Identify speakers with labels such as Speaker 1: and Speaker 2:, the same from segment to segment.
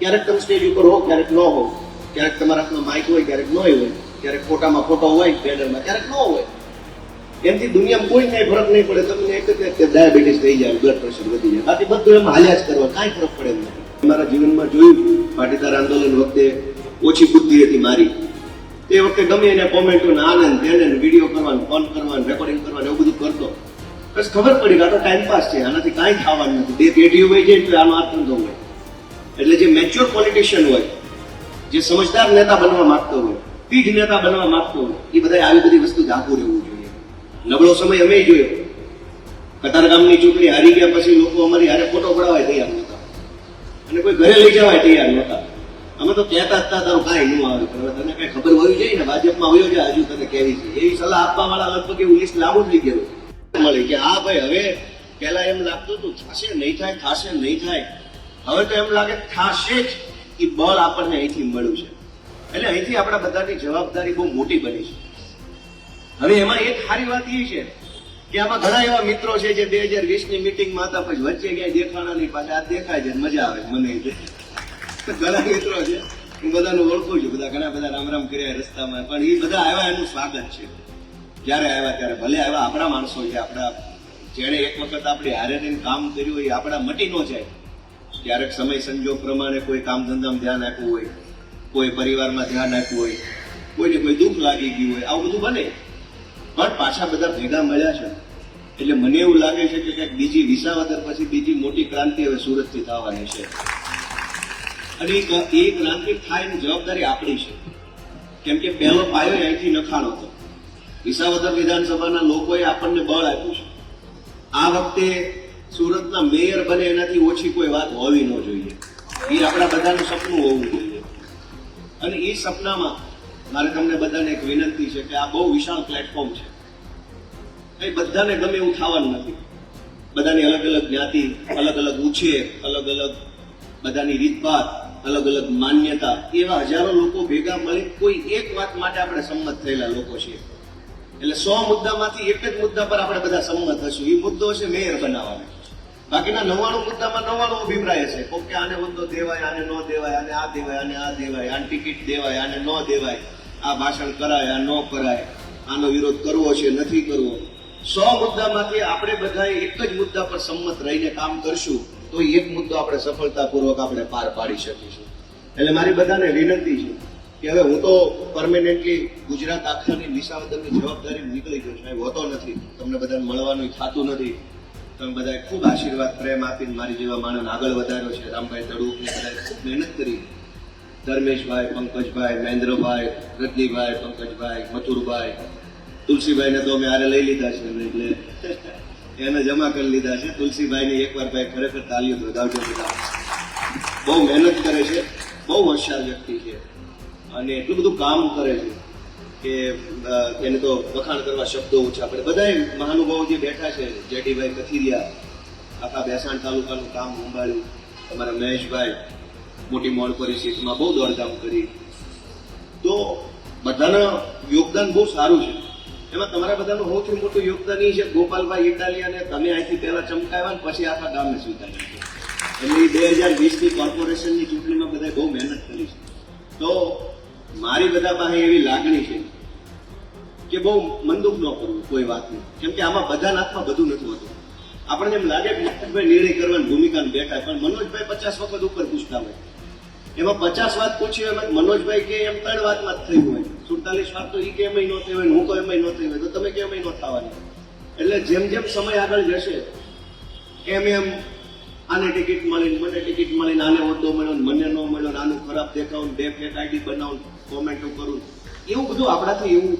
Speaker 1: ક્યારેક તમે સ્ટેજ ઉપર હો, ક્યારેક ન હો. ક્યારેક તમારા હાથમાં માઇક હોય, ક્યારેક ન હોય. ક્યારેક ફોટામાં ફોટો હોય બેનરમાં ક્યારેક ન હોય. એમથી દુનિયામાં કોઈ કાંઈ ફરક નહીં પડે. તમને એક જ કે ડાયાબિટીસ થઈ જાય બ્લડ પ્રેશર વધી જાય. બાકી બધું એમ હાલ્યા જ કરવા, કાંઈ ફરક પડે એમ નથી મારા જીવનમાં જોયું પાટીદાર આંદોલન વખતે ઓછી બુદ્ધિ હતી મારી. તે વખતે ગમે એને કોમેન્ટો ને આને તેને વીડિયો કરવાનું ફોન કરવાનું રેકોર્ડિંગ કરવાનું, એવું બધું કરતો. બસ ખબર પડી કે આ તો ટાઈમ પાસ છે, આનાથી કાંઈ થવાનું નથી. બે પેઢીઓ હોય જાય એટલે આનો આત્મ હોય. એટલે જે મેચ્યોર પોલિટિશિયન હોય, જે સમજદાર નેતા બનવા માંગતો હોય, પીઢ નેતા બનવા માંગતો હોય, એ બધા આવી બધી વસ્તુ જાગવું રહેવું જોઈએ. નબળો સમય અમે જોયો. કતારગામની ચૂંટણી હારી ગયા પછી લોકો અમારી હારે ફોટો પડાવવા તૈયાર નહોતા. અને કોઈ ઘરે લઈ જવાય તૈયાર નહોતા. અમે તો કહેતા હતા, તારું કાંઈ ન આવે, પણ તને કઈ ખબર હોવી જોઈએ ને, ભાજપમાં હોયો છે હજુ તને કેવી છે. એવી સલાહ આપવા વાળા લગભગ એવું લિસ્ટ લાંબુ થઈ ગયો મળી કે, હા ભાઈ, હવે પહેલાં એમ લાગતું હતું થશે નહીં થાય થશે નહીં થાય. હવે તો એમ લાગે થશે જ એ બળ આપણને અહીંથી મળ્યું છે. એટલે અહીંથી આપણા બધાની જવાબદારી બહુ મોટી બની છે. હવે એમાં એક સારી વાત એ છે કે આમાં ઘણા એવા મિત્રો છે જે બે હજાર વીસની મિટિંગમાં હતા, પછી વચ્ચે ક્યાંય દેખાણા નહીં, પાછા આ દેખાય છે મજા આવે મને. ઘણા મિત્રો છે, હું બધાનું ઓળખું છું, બધા ઘણા બધા રામ રામ કર્યા રસ્તામાં, પણ એ બધા આવ્યા એનું સ્વાગત છે. જ્યારે આવ્યા ત્યારે ભલે આવ્યા આપણા માણસો છે, આપણા, જેણે એક વખત આપણે હારે કામ કર્યું એ આપણા મટી ન જાય. ક્યારેક સમય સંજોગ પ્રમાણે કોઈ કામ ધંધામાં ધ્યાન આપ્યું હોય, કોઈ પરિવારમાં ધ્યાન આપ્યું હોય, કોઈને કોઈ દુઃખ લાગી ગયું હોય, આવું બધું બને. પણ પાછા બધા ભેગા મળ્યા છે. એટલે મને એવું લાગે છે કે કંઈક બીજી વિસાવદર પછી બીજી મોટી ક્રાંતિ હવે સુરતથી થવાની છે. અને એ ક્રાંતિ થાય એની જવાબદારી આપણી છે. કેમ કે પહેલો પાયો અહીંથી નખાણો હતો. વિસાવદર વિધાનસભાના લોકોએ આપણને બળ આપ્યું છે. આ વખતે સુરતના મેયર બને એનાથી ઓછી કોઈ વાત હોવી ન જોઈએ. એ આપણા બધાનું સપનું હોવું જોઈએ. અને એ સપનામાં મારે તમને બધાને એક વિનંતી છે કે આ બહુ વિશાળ પ્લેટફોર્મ છે. એ બધાને ગમે એવું થવાનું નથી. બધાની અલગ અલગ જ્ઞાતિ, અલગ અલગ ઉછેર, અલગ અલગ બધાની રીતભાત, અલગ અલગ માન્યતા એવા હજારો લોકો ભેગા મળી કોઈ એક વાત માટે આપણે સંમત થયેલા લોકો છીએ. એટલે સો મુદ્દામાંથી એક જ મુદ્દા પર આપણે બધા સંમત હશું એ મુદ્દો છે મેયર બનાવવાનો. બાકીના નવ્વાણું મુદ્દામાં નવ્વાણું અભિપ્રાય છે. કોક આને મુદ્દો દેવાય, આને ન દેવાય, આને આ દેવાય, આને આ દેવાય, આને ટિકિટ દેવાય, આને ન દેવાય, આ ભાષણ કરાય, આ ન કરાય, આનો વિરોધ કરવો છે, નથી કરવો. સો મુદ્દામાંથી આપણે બધા એક જ મુદ્દા પર સંમત રહીને કામ કરશું, તો એક મુદ્દો આપણે સફળતાપૂર્વક આપણે પાર પાડી શકીશું. એટલે મારી બધાને વિનંતી છે કે હવે હું તો પરમેનન્ટલી ગુજરાત આખાની વિસાવદરની જવાબદારી નીકળી ગયો છું. હોતો નથી. તમને બધાને મળવાનું થતું નથી. તમે બધાએ ખૂબ આશીર્વાદ, પ્રેમ આપીને મારી જેવા માણસને આગળ વધાર્યો છે. રામભાઈ તડુક ને બધાએ ખૂબ મહેનત કરી. ધર્મેશભાઈ, પંકજભાઈ, મહેન્દ્રભાઈ રજનીભાઈ પંકજભાઈ, મથુરભાઈ, તુલસીભાઈને તો અમે આરે લઈ લીધા છે એટલે એને જમા કરી લીધા છે. તુલસીભાઈને એકવાર ભાઈ ખરેખર તાલીઓ વધાવજો બધા. બહુ મહેનત કરે છે, બહુ હોશિયાર વ્યક્તિ છે અને એટલું બધું કામ કરે છે. કે એને તો વખાણ કરવા શબ્દો ઓછા પડે બધા મહાનુભાવો જે બેઠા છે જેડીભાઈ કથિરિયા, આખા બેસાણ તાલુકાનું કામ સંભાળ્યું. અમારા મહેશભાઈ મોટી મોડ પરિસ્થિતિમાં બહુ દોડધામ કરી. તો બધાના યોગદાન બહુ સારું છે. એમાં તમારા બધાનું સૌથી મોટું યોગદાન એ છે, ગોપાલભાઈ ઇટાલિયાને તમે અહીંથી પહેલા ચમકાવ્યા ને પછી આખા ગામને સ્વીકાર્યા એમની બે હજાર વીસની કોર્પોરેશનની ચૂંટણીમાં બધાએ બહુ મહેનત કરી છે. તો મારી બધા પાસે એવી લાગણી છે કે બહુ મનદુખ ન કરવું, કોઈ વાતનું કેમ કે આમાં બધાના હાથમાં બધું નથી હોતું. આપણને એમ લાગે કે નિર્ણય કરવાની ભૂમિકાને બેઠા પણ મનોજભાઈ પચાસ વખત ઉપર પૂછતા હોય. એમાં પચાસ વાત પૂછી હોય મનોજભાઈ કે એમ ત્રણ વાતમાં જ થયું હોય. સુડતાલીસ વાત તો એ કે એમય ન થઈ હોય હું તો એમય ન થઈ હોય, તો તમે કે એમય ન થવાની. એટલે જેમ જેમ સમય આગળ જશે, એમ એમ આને ટિકિટ મળી મને ટિકિટ મળી આને હોદ્દો મળ્યો મને ન મળ્યો આનું ખરાબ દેખાવું બે ફેક આઈડી બનાવું કોમેન્ટો કરું એવું બધું આપણાથી એવું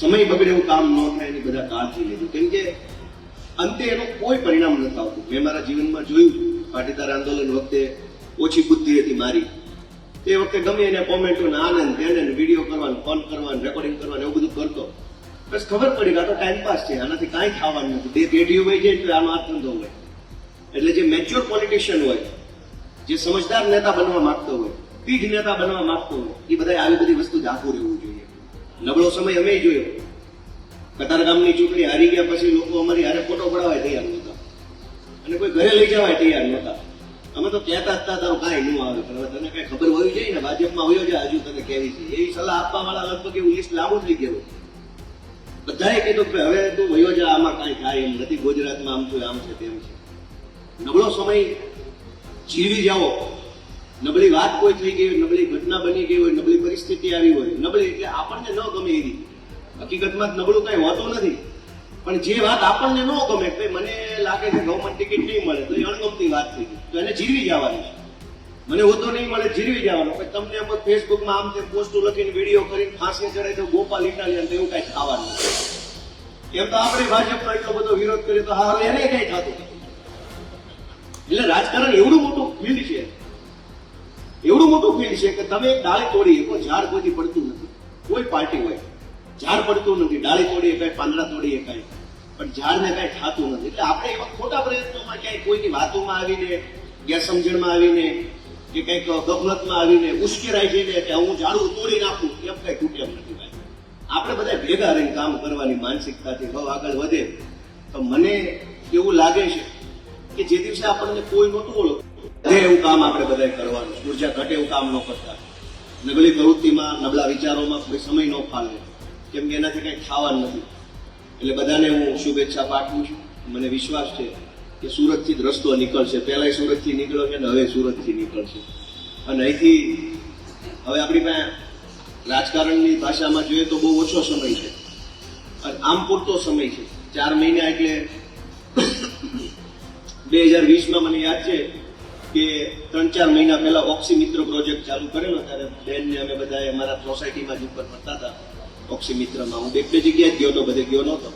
Speaker 1: સમય બગડે એવું કામ ન થાય એની બધા કાળજી લેજો કેમ કે અંતે એનું કોઈ પરિણામ નથી આવતું. મેં મારા જીવનમાં જોયું પાટીદાર આંદોલન વખતે ઓછી બુદ્ધિ હતી મારી. તે વખતે ગમે એને કોમેન્ટો ને આને તેને વીડિયો કરવાનું ફોન કરવાનું રેકોર્ડિંગ કરવાનું, એવું બધું કરતો. બસ ખબર પડી કે આ તો ટાઈમ પાસ છે. આનાથી કાંઈ થવાનું નથી. બે પેઢીઓ હોય જાય એટલે આનો અર્થ ધંધો હોય. એટલે જે મેચ્યોર પોલિટિશિયન હોય, જે સમજદાર નેતા બનવા માંગતો હોય, પીઢ નેતા બનવા માંગતો હોય, એ બધા આવી બધી વસ્તુ જાગવું રહેવું જોઈએ. નબળો સમય અમે જોયો. કતાર ગામની ચૂંટણી હારી ગયા પછી લોકો અમારી હારે ફોટો પડાવવા તૈયાર નહોતા. અને કોઈ ઘરે લઈ જવાય તૈયાર નહોતા. અમે તો કહેતા જ હતા, તારું કાંઈ ન આવે. પણ તને કાંઈ ખબર હોવી જોઈએ ને, ભાજપમાં હોયો છે હજુ તને કેવી છે. એવી સલાહ આપવા વાળા લગભગ એવું લિસ્ટ લાંબુ થઈ ગયું બધાએ કીધું કે હવે તું વયો જા, આમાં કાંઈ થાય એમ નથી. ગુજરાતમાં આમ તો આમ છે તેમ છે. નબળો સમય જીવી જાઓ. નબળી વાત કોઈ થઈ ગઈ હોય નબળી ઘટના બની ગઈ હોય નબળી પરિસ્થિતિ આવી હોય નબળી એટલે આપણને ન ગમે એવી. હકીકતમાં નબળું કઈ હોતું નથી. પણ જે વાત આપણને ન ગમે કે મને લાગે છે ગવર્મેન્ટ ટિકિટ નહીં મળે, તો એ અણગમતી વાત થઈ તો એને જીરવી જવાની મને હોતો નહીં મળે, જીરવી જવાનો. પછી તમને એમ ફેસબુકમાં આમ તે પોસ્ટો લખીને વીડિયો કરીને ફાંસી ચડે તો ગોપાલ ઇટાલિયન એવું કાંઈ થવાનું. એમ તો આપણે ભાજપનો એટલો બધો વિરોધ કર્યો તો હા એને કઈ થતું એટલે રાજકારણ એવડું મોટું ફિલ્ડ છે. એવડું મોટું ફિલ્ડ છે કે તમે ડાળી તોડી શકો, ઝાડ કોઈથી પડતું નથી. કોઈ પાર્ટી હોય. ઝાડ પડતું નથી, ડાળી તોડી શકાય પાંદડા તોડી શકાય પણ ઝાડને કાંઈ થતું નથી. એટલે આપણે એવા ખોટા પ્રયત્નોમાં ક્યાંય કોઈની વાતોમાં આવીને, ગેરસમજણમાં આવીને, કે કંઈક ગફલતમાં આવીને, ઉશ્કેરાઈ જઈને કે હું ઝાડું તોડી નાખું, એમ કંઈ તૂટે એમ નથી ભાઈ. આપણે બધા ભેગા રહીને કામ કરવાની માનસિકતાથી બહુ આગળ વધે. તો મને એવું લાગે છે કે જે દિવસે આપણને કોઈ નહોતું ઓળખ વધે એવું કામ આપણે બધાએ કરવાનું ઊર્જા ઘટે એવું કામ ન કરતા. નબળી પ્રવૃત્તિમાં નબળા વિચારોમાં કોઈ સમય ન ફાળવે. કેમ કે એનાથી કંઈ ખાવાનું નથી. એટલે બધાને હું શુભેચ્છા પાઠવું છું. મને વિશ્વાસ છે કે સુરતથી જ રસ્તો નીકળશે. પહેલાંય સુરતથી નીકળ્યો છે અને હવે સુરતથી નીકળશે. અને અહીંથી હવે આપણી પાસે રાજકારણની ભાષામાં જોઈએ તો બહુ ઓછો સમય છે. અને આમ પૂરતો સમય છે. ચાર મહિના એટલે બે હજાર વીસમાં મને યાદ છે કે ત્રણ ચાર મહિના પહેલા ઓક્સી મિત્ર પ્રોજેક્ટ ચાલુ કરેલો ત્યારે બેનને અમે બધાએ અમારા સોસાયટીમાં જ ઉપર ફરતા હતા ઓક્સી મિત્રમાં. હું બે બે જગ્યાએ ગયો હતો, બધે ગયો નહોતો.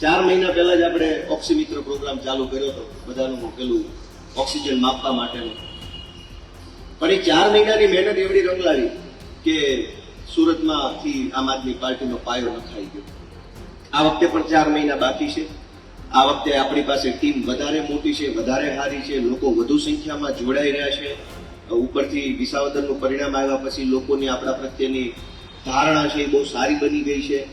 Speaker 1: ચાર મહિના પહેલા જ આપણે ઓક્સી મિત્ર પ્રોગ્રામ ચાલુ કર્યો હતો, બધાનું પેલું ઓક્સિજન માપવા માટેનું. પણ એ ચાર મહિનાની મહેનત એવડી રંગ કે સુરતમાંથી આમ આદમી પાર્ટીનો પાયો નખાઈ ગયો. આ વખતે પણ ચાર મહિના બાકી છે. આ વખતે આપણી પાસે ટીમ વધારે મોટી છે, વધારે સારી છે, લોકો વધુ સંખ્યામાં જોડાઈ રહ્યા છે. ઉપરથી વિસાવદરનું પરિણામ આવ્યા પછી લોકોની આપણા પ્રત્યેની ધારણા છે એ બહુ સારી બની ગઈ છે.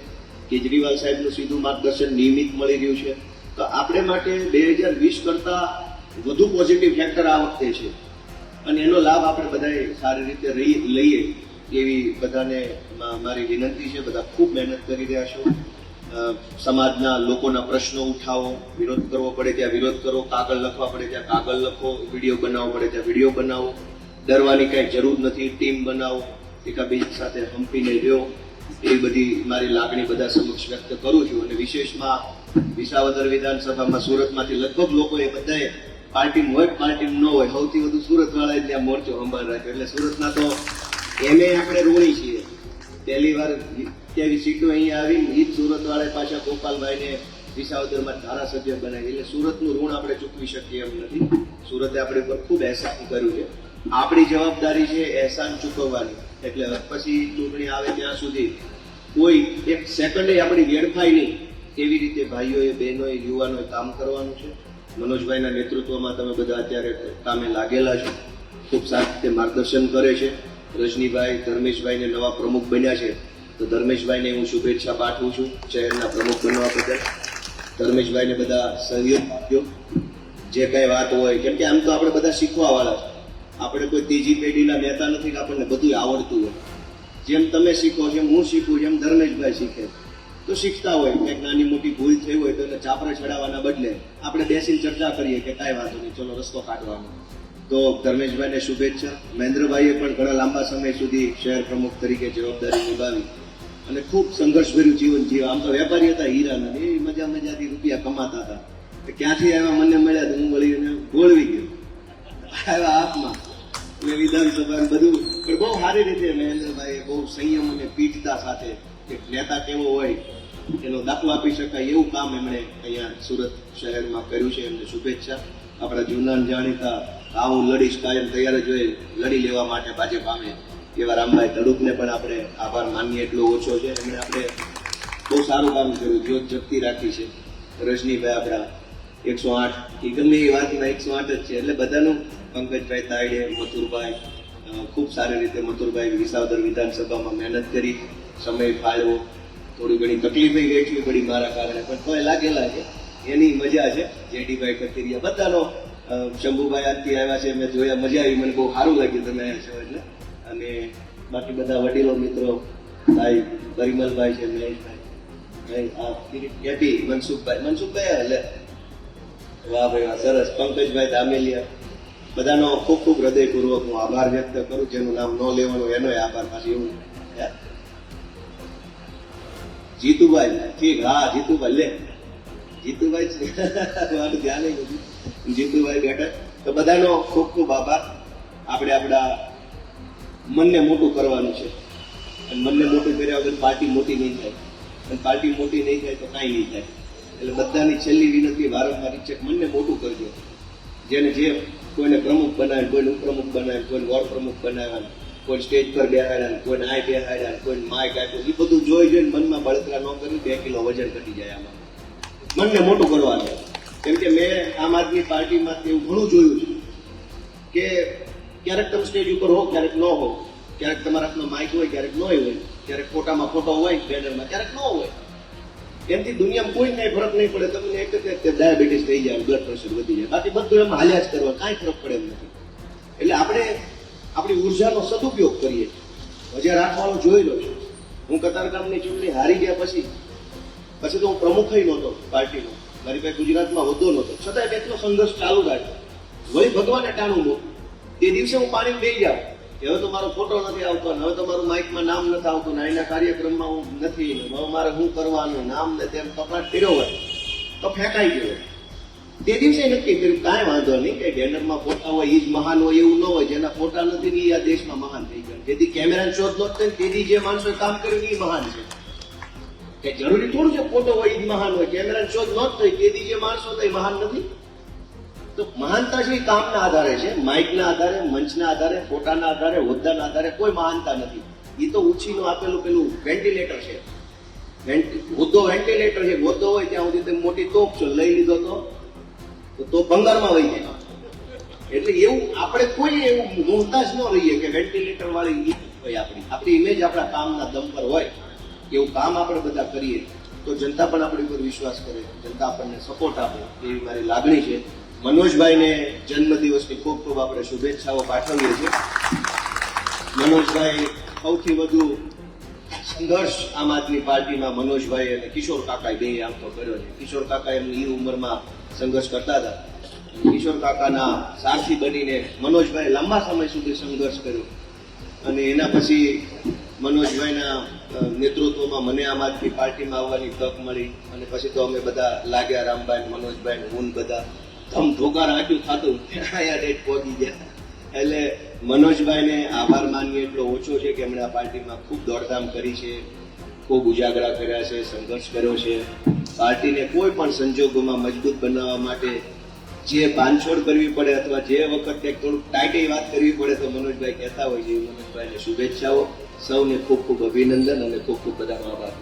Speaker 1: કેજરીવાલ સાહેબનું સીધું માર્ગદર્શન નિયમિત મળી રહ્યું છે. તો આપણે માટે બે હજાર વીસ કરતાં વધુ પોઝિટિવ ફેક્ટર આ વખતે છે. અને એનો લાભ આપણે બધાએ સારી રીતે લઈએ એવી બધાને મારી વિનંતી છે. બધા ખૂબ મહેનત કરી રહ્યા છો. સમાજના લોકોના પ્રશ્નો ઉઠાવો, વિરોધ કરવો પડે ત્યાં વિરોધ કરો, કાગળ લખવા પડે ત્યાં કાગળ લખો, વીડિયો બનાવવો પડે ત્યાં વીડિયો બનાવો. ડરવાની કાંઈ જરૂર નથી, ટીમ બનાવો, એકાબીજા સાથે હંપીને રહ્યો. એ બધી મારી લાગણી બધા સમક્ષ વ્યક્ત કરું છું અને વિશેષમાં વિસાવદર વિધાનસભામાં સુરતમાંથી લગભગ લોકો એ બધાએ પાર્ટી હોય પાર્ટી ન હોય, સૌથી વધુ સુરત વાળાએ ત્યાં મોરચો સંભાળ રાખ્યો એટલે સુરતના તો એમે આપણે ઋણી છીએ. પહેલી વાર કેવી સીટો અહીંયા આવી ઈ જ સુરતવાળે પાછા ગોપાલભાઈને વિસાવદરમાં ધારાસભ્ય બનાવી. એટલે સુરતનું ઋણ આપણે ચૂકવી શકીએ એમ નથી. સુરતે આપણી ઉપર ખૂબ અહેસાન કર્યું છે. આપણી જવાબદારી છે અહેસાન ચૂકવવાની. એટલે પછી ચૂંટણી આવે ત્યાં સુધી કોઈ એક સેકન્ડે આપણી વેડફાય નહીં. એવી રીતે ભાઈઓએ, બહેનોએ, યુવાનોએ કામ કરવાનું છે. મનોજભાઈના નેતૃત્વમાં તમે બધા અત્યારે કામે લાગેલા છો. ખૂબ સારી રીતે માર્ગદર્શન કરે છે. રજનીભાઈ ધર્મેશભાઈને નવા પ્રમુખ બન્યા છે. તો ધર્મેશભાઈને હું શુભેચ્છા પાઠવું છું, શહેરના પ્રમુખ બનવા બદલ. ધર્મેશભાઈને બધા સહયોગ આપ્યો. જે કંઈ વાત હોય, કેમ કે આમ તો આપણે બધા શીખવાવાળા છે. આપણે કોઈ ત્રીજી પેઢીના નેતા નથી કે આપણને બધું આવડતું હોય. જેમ તમે શીખો, જેમ હું શીખું, જેમ ધર્મેશભાઈ શીખે. તો શીખતા હોય કંઈક નાની મોટી ભૂલ થઈ હોય તો એને ચાપરે ચડાવવાના બદલે આપણે બેસીને ચર્ચા કરીએ કે કાંઈ વાંધો નહીં, ચલો રસ્તો કાઢવાનો. તો ધર્મેશભાઈને શુભેચ્છા. મહેન્દ્રભાઈએ પણ ઘણા લાંબા સમય સુધી શહેર પ્રમુખ તરીકે જવાબદારી નિભાવી. અને ખૂબ સંઘર્ષભર્યું જીવન જીવ આમ તો વેપારી હતા, હીરાના. એ મજા મજાથી રૂપિયા કમાતા હતા. ક્યાંથી આવ્યા, મને મળ્યા તો હું વળી એને ગોળવી ગયો. આવ્યા આપમાં એટલે વિધાનસભા બધું. પણ બહુ સારી રીતે મહેન્દ્રભાઈએ બહુ સંયમ અને પીઠતા સાથે એક નેતા કેવો હોય, એનો દાખલો આપી શકાય એવું કામ એમણે અહીંયા સુરત શહેરમાં કર્યું છે. એમને શુભેચ્છા. આપણા જૂના જાણીતા આવું લડીશ કાયમ તૈયાર જ હોય, લડી લેવા માટે ભાજપ આમે એવા રામભાઈ તડુકને પણ આપણે આભાર માનીએ, એટલો ઓછો છે. એમણે આપણે બહુ સારું કામ કર્યું, જ્યોત જગતી રાખી છે. રજનીભાઈ આપણા એકસો આઠ, એ ગમે એ વાતમાં એકસો આઠ જ છે. એટલે બધાનું પંકજભાઈ તાયડે, મથુરભાઈ ખૂબ સારી રીતે મથુરભાઈ વિસાવદર વિધાનસભામાં મહેનત કરી, સમય ફાળવો થોડી ઘણી તકલીફ વેઠવી પડી મારા કારણે, પણ તોય લાગેલા છે. એની મજા છે. જેડીભાઈ કથિરિયા બધાનો શંભુભાઈ આજથી આવ્યા છે, મેં જોયા, મજા આવી, મને બહુ સારું લાગ્યું તમે આવ્યા છો એટલે. અને બાકી બધા વડીલો મિત્રો, ભાઈ, પરિમલભાઈ છે, મહેશભાઈ. કેપી મનસુખભાઈ. મનસુખભાઈ એટલે વાહ ભાઈ, વાહ, સરસ. પંકજભાઈ દામેલિયા બધાનો ખૂબ ખૂબ હૃદયપૂર્વક હું આભાર વ્યક્ત કરું, જેનું નામ ન લેવાનું, એનોય આભાર પાછી હું? જીતુભાઈ. ઠીક, હા, જીતુભાઈ, લે. જીતુભાઈ. મારું ધ્યાન. જીતુભાઈ બેઠા. તો બધાનો ખૂબ ખૂબ આભાર. આપણે આપણા મનને મોટું કરવાનું છે. અને મનને મોટું કર્યા વગર પાર્ટી મોટી નહીં થાય. અને પાર્ટી મોટી નહીં થાય તો કાંઈ નહીં થાય. એટલે બધાની છેલ્લી વિનંતી વારંવાર છે મનને મોટું કરજો. જેને જે કોઈને પ્રમુખ બનાવે, કોઈને ઉપપ્રમુખ બનાવે, કોઈને વોર્ડ પ્રમુખ બનાવ્યા કોઈ સ્ટેજ પર બેહાડ્યા કોઈને આય બેહાડ્યા કોઈને માઇક આપ્યો એ બધું જોઈ જોઈને મનમાં બળતરા ન કરી બે કિલો વજન ઘટી જાય આમાં. મનને મોટું કરવાનું. કેમ કે મેં આમ આદમી પાર્ટીમાં એવું ઘણું જોયું છે કે ક્યારેક તમે સ્ટેજ ઉપર હો, ક્યારેક ન હો. ક્યારેક તમારા હાથમાં માઇક હોય, ક્યારેક ન હોય. ક્યારેક ફોટામાં ફોટો હોય બેનરમાં ક્યારેક ન હોય. એમથી દુનિયામાં કોઈ નહીં ફરક નહીં પડે. તમને એક જ કે ડાયાબિટીસ થઈ જાય બ્લડ પ્રેશર વધી જાય. બાકી બધું એમાં હાલ્યા જ કરવા. કાંઈ ફરક પડે એમ નથી. એટલે આપણે આપણી ઉર્જાનો સદુપયોગ કરીએ. હજાર રાખવાનો જોઈ લો છું. હું કતારગામની ચૂંટણી હારી ગયા પછી પછી તો હું પ્રમુખ નહોતો પાર્ટીનો. મારી પાસે ગુજરાતમાં હોદ્દો નહોતો. છતાં એટલો સંઘર્ષ ચાલુ રાખ્યો. વળી ભગવાને ટાણું મૂક તે દિવસે હું પાણી દઈ જાઉં. કે હવે મારો ફોટો નથી આવતો ને હવે તો મારું માઇકમાં નામ નથી આવતું ને એના કાર્યક્રમમાં હું નથી. ને હવે મારે શું કરવાનું, નામ ને તેમ કપડાં કર્યો હોય તો ફેંકાઈ ગયો તે દિવસે નક્કી કર્યું, કાંઈ વાંધો નહીં કે ડેનરમાં ફોટા હોય એ જ મહાન હોય, એવું ન હોય, જેના ફોટા નથી ને એ આ દેશમાં મહાન થઈ ગયા. જેથી કેમેરાની શોધ નો ને તેથી જે માણસોએ કામ કર્યું એ મહાન છે. કે જરૂરી થોડું છે ફોટો હોય એ જ મહાન હોય, કેમેરાની શોધ નહોત થઈ તેથી જે માણસો તો એ મહાન નથી. તો મહાનતા છે એ કામના આધારે છે. માઇકના આધારે, મંચના આધારે, ફોટાના આધારે, હોદ્દાના આધારે કોઈ મહાનતા નથી. એ તો ઉછીનું આપેલું પેલું વેન્ટિલેટર છે. હોદ્દો વેન્ટિલેટર છે. હોદ્દો હોય ત્યાં સુધી તમે મોટી તોપ છો, લઈ લીધો તો? તો ભંગારમાં વહી જાય. એટલે એવું આપણે કોઈ એવું મોહતાજ ન રહીએ કે વેન્ટિલેટર વાળી હોય આપણી. આપણી ઇમેજ આપણા કામના દમ પર હોય. એવું કામ આપણે બધા કરીએ. તો જનતા પણ આપણી પર વિશ્વાસ કરે. જનતા આપણને સપોર્ટ આપે. એવી મારી લાગણી છે. મનોજભાઈને જન્મદિવસની ખૂબ ખૂબ આપણે શુભેચ્છાઓ પાઠવીએ છીએ. મનોજભાઈ સૌથી વધુ સંઘર્ષ આમ આદમી પાર્ટીમાં મનોજભાઈ અને કિશોર કાકાએ બે આમ તો કર્યો છે. કિશોર કાકા એમની એ ઉંમરમાં સંઘર્ષ કરતા હતા. કિશોર કાકાના સારથી બનીને મનોજભાઈ લાંબા સમય સુધી સંઘર્ષ કર્યો. અને એના પછી મનોજભાઈના નેતૃત્વમાં મને આમ આદમી પાર્ટીમાં આવવાની તક મળી. અને પછી તો અમે બધા લાગ્યા રામભાઈ મનોજભાઈ હું બધા. ધમ ઢોકાર રાજુ થતું અહીંયા ડેટ પહોંચી ગયા. એટલે મનોજભાઈને આભાર માનવી એટલો ઓછો છે કે એમણે આ પાર્ટીમાં ખૂબ દોડધામ કરી છે, ખૂબ ઉજાગરા કર્યા છે, સંઘર્ષ કર્યો છે. પાર્ટીને કોઈ પણ સંજોગોમાં મજબૂત બનાવવા માટે જે બાંધછોડ કરવી પડે અથવા જે વખત કંઈક થોડુંક ટાઈટે વાત કરવી પડે તો મનોજભાઈ કહેતા હોય છે, મનોજભાઈને શુભેચ્છાઓ. સૌને ખૂબ ખૂબ અભિનંદન અને ખૂબ ખૂબ બધાનો આભાર.